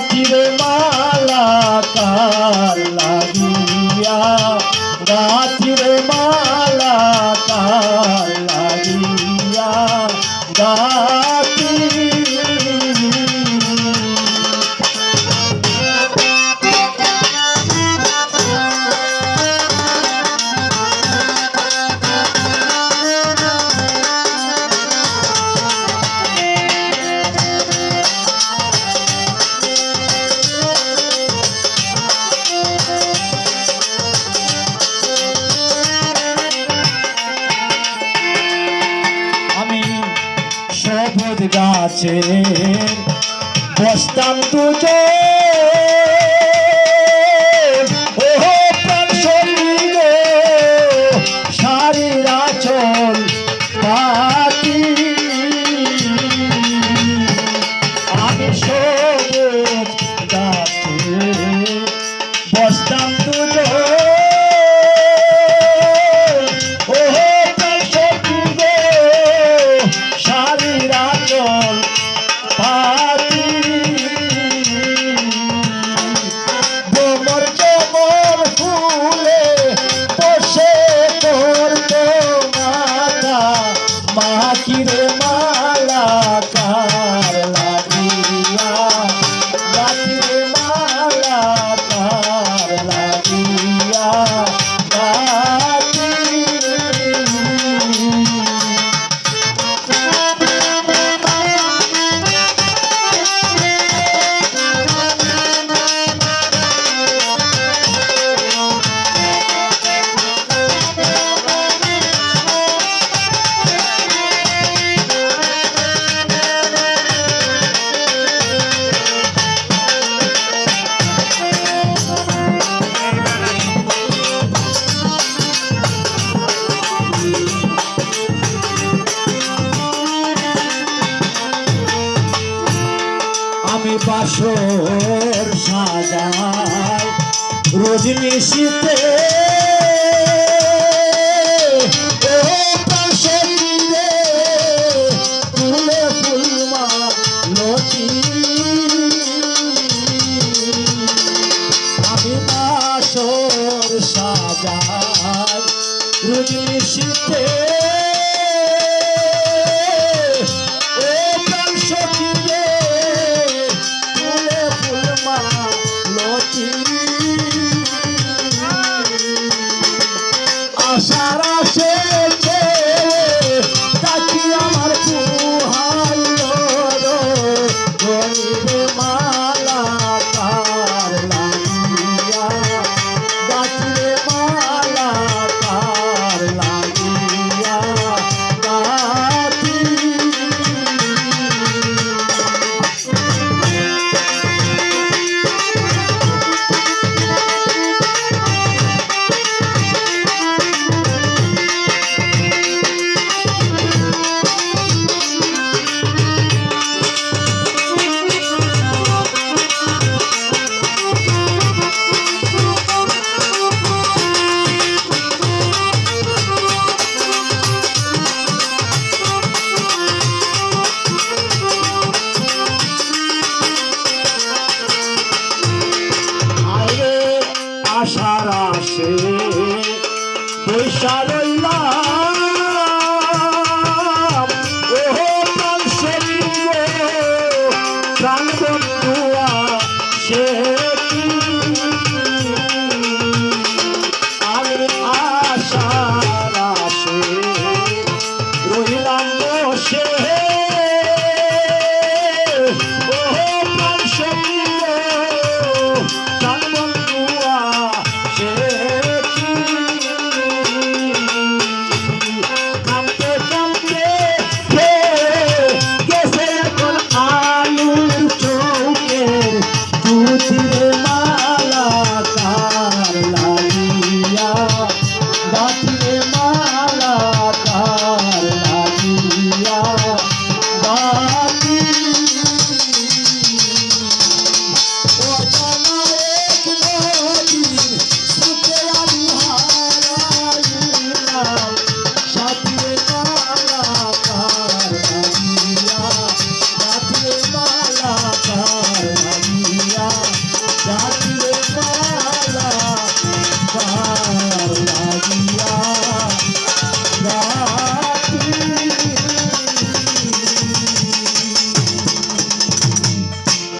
পাখির মালা কাল লাগিয়া গাছ গাছে বসতাম দুজন মালা তার আমি বাসর সাজাই। রোজ নিশিতে সাজায় রুজলি শীতে আসে हाँ